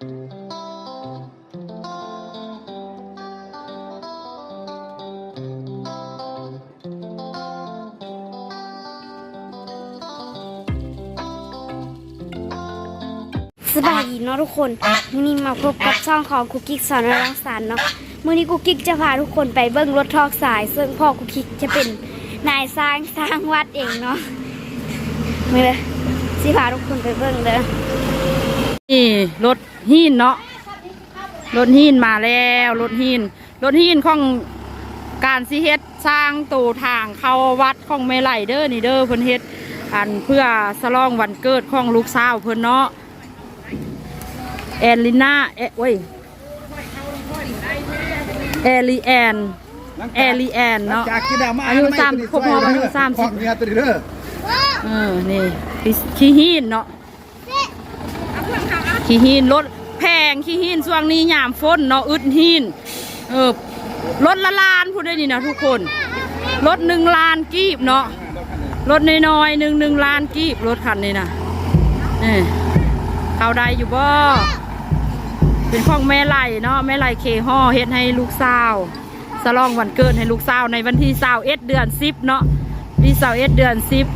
สบายดีเนาะทุกคนมื้อนี้มาพบกับช่องของคุกกิ๊กสอนรังสรรค์เนาะมื้อนี้คุกกิ๊กจะพาทุกคนไปเบิ้งรถทอกสาย ซึ่งพ่อคุกกิ๊กจะเป็นนายสร้างสร้างวัดเองเนาะมือเลยสิพาทุกคนไปเบิ้งเด้อ นี่รถหินเนาะรถหินมาแล้วรถหินรถหินของการสิเฮ็ดสร้างตูทางเข้าวัดของแม่ไหลเด้อนี่เด้อเพิ่นเฮ็ดอันเพื่อสลองวันเกิดของลูกสาวเพิ่นเนาะแอนลิน่าเอะเว้ยแอลีแอนแอลีแอนเนาะจากกินดามาอายุสามครบรอบอายุสามสิบเมียตัวนี้เด้อเออนี่ขี้หินเนาะ ขี้หินรถแพงขี้หินช่วงนี้ยามฝนเนาะอึดหินเออรถละลานพูดได้นี่นะทุกคนรถหนึ่งล้านกีบเนาะรถน้อยๆหนึ่งหนึ่งล้านกีบรถคันนี้นะนี่เขาได้อยู่บ่เป็นของแม่ไหลเนาะแม่ไหลเคห่อเฮ็ดให้ลูกสาวสลองวันเกิดให้ลูกสาวในวันที่สาวเอ็ดเดือนสิบเนาะที่สาวเอ็ดเดือนสิบ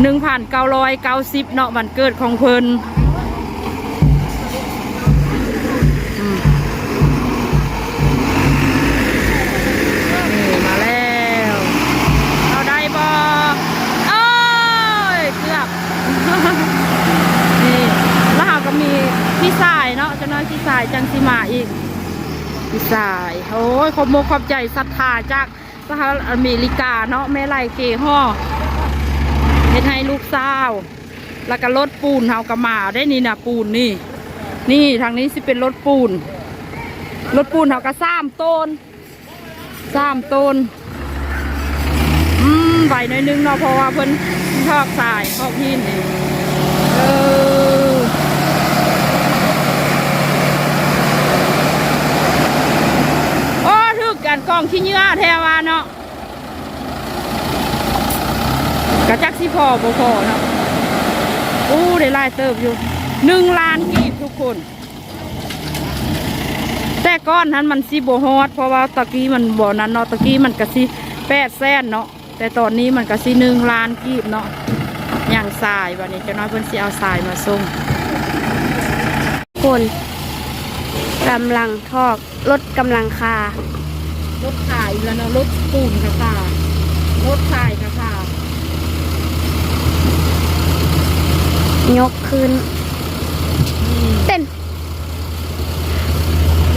หนึ่งพันเก้าร้อยเก้าสิบเนาะวันเกิดของเพิ่น พี่สายเนาะจ้าน้อยพี่สายจังสิมาอีกพี่สายโอ้ยขอบโมกขอบใจศรัทธาจากสหรัฐอเมริกาเนาะแม่ไล่เกห่อเฮ็ดให้ลูกสาวแล้วก็รถปูนเฮากระมาได้นี่นะปูนนี่ นี่ทางนี้สิเป็นรถปูนรถปูนเฮากระซ้ำต้นซ้ำต้นอืมไหวหน่อยนึงเนาะเพราะว่าเพิ่นชอบสายชอบหินนี่เออโอ้ถึกกั นกล้องขี้เหงื่อแทวาเนาะกระจักสิพอบ่พอเนาะอู้ได้ลายเติบอยู่หนึ่งล้านกีบทุกคน แต่ก้อนนั้นมันสิบ่ฮอดเพราะว่าตะกี้มันบ่นั้นเนาะตะกี้มันก็สิแปดแสนเนาะแต่ตอนนี้มันก็สิหนึ่งล้านกีบเนาะอย่างทรายวันนี้เจะน้อยเพิ่นสิเอาทรายมาส่งคนกำลังทอกรถกำลังคา รถขายแล้วเนาะรถปูนกระค่ะรถทรายกระค่ะยกขึ้นเต้น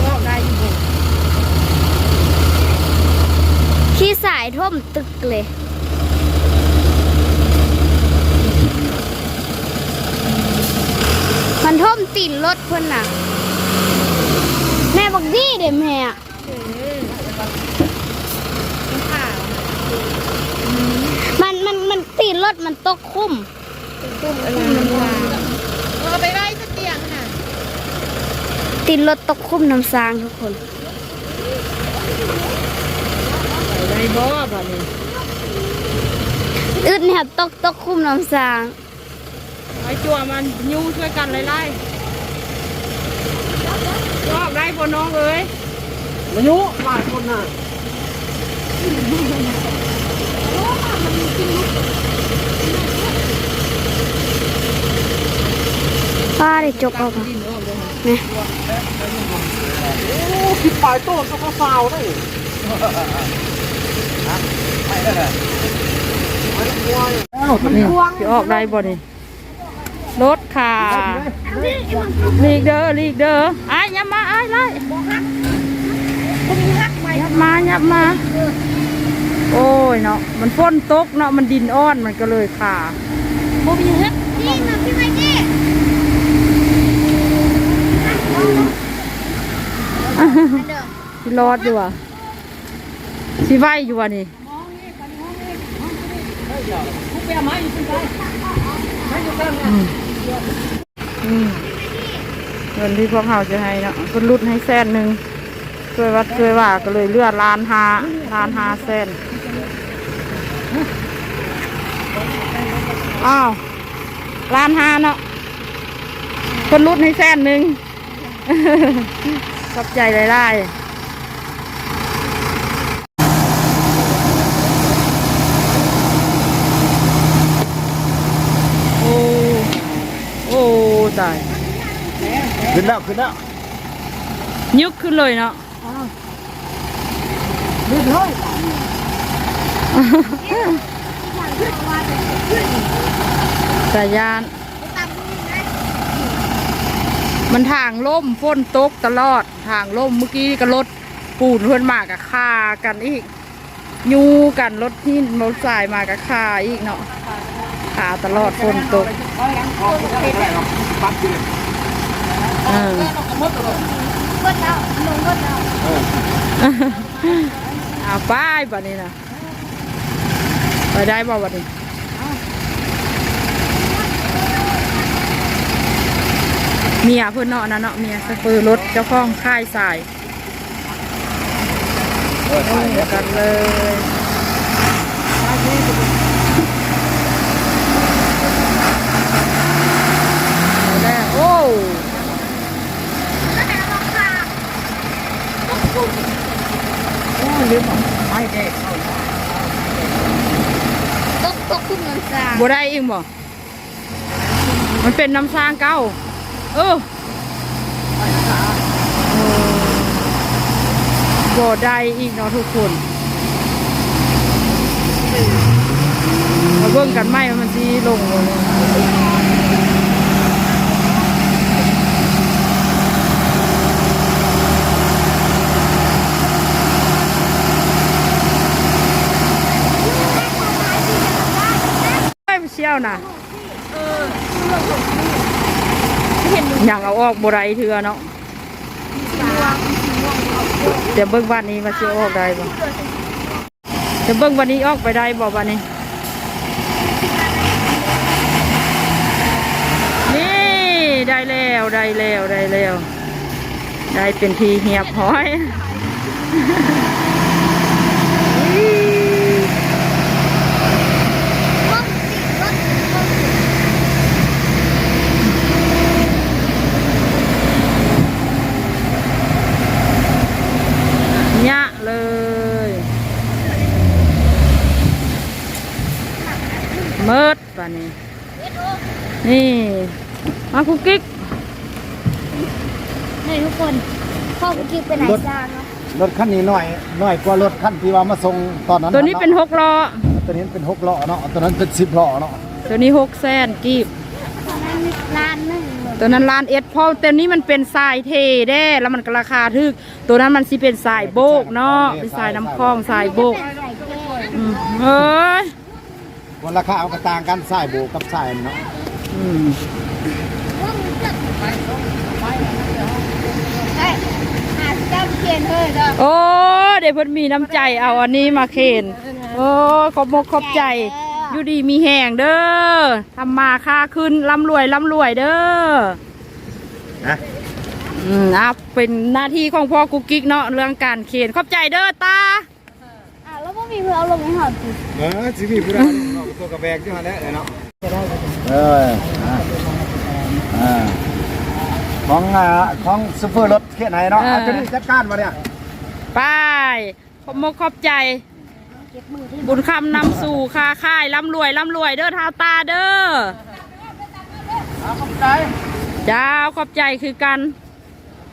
ยอกได้อยู่บ่ขี้สายท่มตึกเลยมันท่มตีนรถเพิ่นน่ะ แม่บอกดีเด้แม่อะ มันมันมันตีนรถมันตกคุ้มเออไปไว้จะเตียงน่ะตีนรถตกคุ้มน้ำซางทุกคนได้บ่บัดนี้อึดเนี่ยตกตกคุ้มน้ำซาง ไอ้จัวมันยูช่วยกันไล่ๆยอกได้บ่น้องเอ้ยมายุหลายคนน่ะ ป้าได้จกเอาปะนะโอ้คิดปลายโต้นก็ฟาวได้แล้วตัวนี้สิออกได้บ่นี่รถค่ะลีกเด้อลีกเด้ออ้ายยับมาอ้ายไล่ยับมายับมา โอ้ยเนาะมันฝนตกเนาะมันดินอ้อนมันก็เลยขาโมบีเฮ็ดนี่มาพี่ไว้นี่สิรอดอยู่อะสิไหวอยู่อะนี่อืมอืมเงินที่พวกเขาจะให้เนาะคนรุดให้แสนหนึ่งช่วยวัดช่วยว่าก็เลยเลือดล้านหาล้านหาแสน อ้าวล้านหาเนาะคนคนรุดให้แสนหนึ่งขอบใจหลายๆโอ้โอ้ตายขึ้นแล้วขึ้นแล้วยึกขึ้นเลยเนาะขึ้นเลย สายยาน มันทางล่มฝนตกตลอด ทางล่มเมื่อกี้ก็รถปูนเพื่อนมากับคากันอีก ยูกันรถที่รถสายมากับคาอีกเนาะคาตลอดฝนตกปั๊บอยู่เออเจ้าลงก็เจ้าเอาไป้ายบัดนี้นะ ไปได้บ่บัดนี้เมียเพื่อนเนาะนะเนาะเมียสเปอร์รถเจ้าของค่ายสายโอ้กันเลยเอาแล้วโอ้ ลืมไม่เด็ก ตกตกขึ้นเงินจาง บ่ได้อีกบ่มันเป็นน้ำซางเก่า เออบ่ได้อีกเนาะทุกคนมาเบิ่งกันไหมมันสีลงบ่เลย ไม่เชี่ยวนะอย่างเอาออกบได้เถื่อเนาะเดี๋ยวเบิ่งวันนี้มาสิออกได้บ่เดี๋ยวเบิ่งวันนี้ออกไปได้บ่วันนี้ นี่ได้แล้วได้แล้วได้แล้ว ได้เป็นทีเหียบห้อยะเลย เมิดป่ะนี่นี่มาคุกกิ๊กนี่ทุกคนพ่อกุ๊กกิ๊กไปไหนจางเนาะรถคันนี้หน่อยหน่อยกว่ารถคันที่ว่ามาส่งตอนนั้นตัวนี้เป็นหกล้อตัวนี้เป็นหกล้อเนาะตัวนั้นเป็นสิบล้อเนาะตัวนี้หกแสนกีบตอนนั้นล้านหนึ่งเลยตัวนั้นล้านเอ็ดเพราะตัวนี้มันเป็นทรายเทเด้แล้วมันก็ราคาทึก ตัวนั้นมันสิเป็นทรายโบกเนาะเป็นทรายน้ำคลองทรายโบกใส่แก้วอืมเอ้ย วันราคาเอากระต่างกันสายโบกกับสายเนาะอืมเอ้ยหาเจ้าเขียนเฮ้ยเด้อโอ้เดี๋ยวเพิ่นมีน้ำใจเอาอันนี้มาเคนโอ้ขอบมกขอบใจอยู่ดีมีแห่งเด้อทำมาค่าขึ้นร่ำรวยร่ำรวยเด้อนะอืมอะเป็นหน้าที่ของพ่อกุ๊กกิ๊กเนาะเรื่องการเขียนขอบใจเด้อตาอะแล้วพ่อมีเพื่อเอาลงให้หอดสิเออสิมีผู้ใดเนาะตัวกระแบกที่มาแล้วเนาะเอออ่าของอ่าของซูเปอร์รถเขียนไหนเนาะเอาตัวนี้จัดการมาเนี่ยไปขอบมกขอบใจ บุญคำนำสู่ค้าค่ายร่ำรวยร่ำรวยเด้อท้าตาเด้อขอบใจจ้าขอบใจคือกัน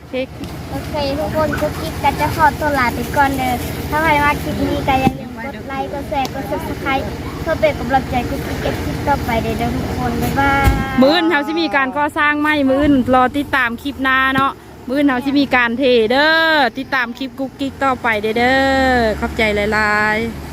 เค้กโอเคทุกคนกุ๊กกิ๊กก็จะขอตัวลาไปก่อนเด้อถ้าใครมาคลิปนี้ก็อย่าลืมกดไลค์ กดแชร์ กดซับสไครต์ เพื่อเป็นกำลังใจกุ๊กกิ๊กเก็บคลิปต่อไปเด้อทุกคนบ๊ายบายมื้อนเฮาสิมีการก่อสร้างไหมมื้อนรอติดตามคลิปหน้าเนาะมื้อนเฮาสิมีการเทเด้อติดตามคลิปกุ๊กกิ๊กต่อไปเด้อเด้อขอบใจหลายๆ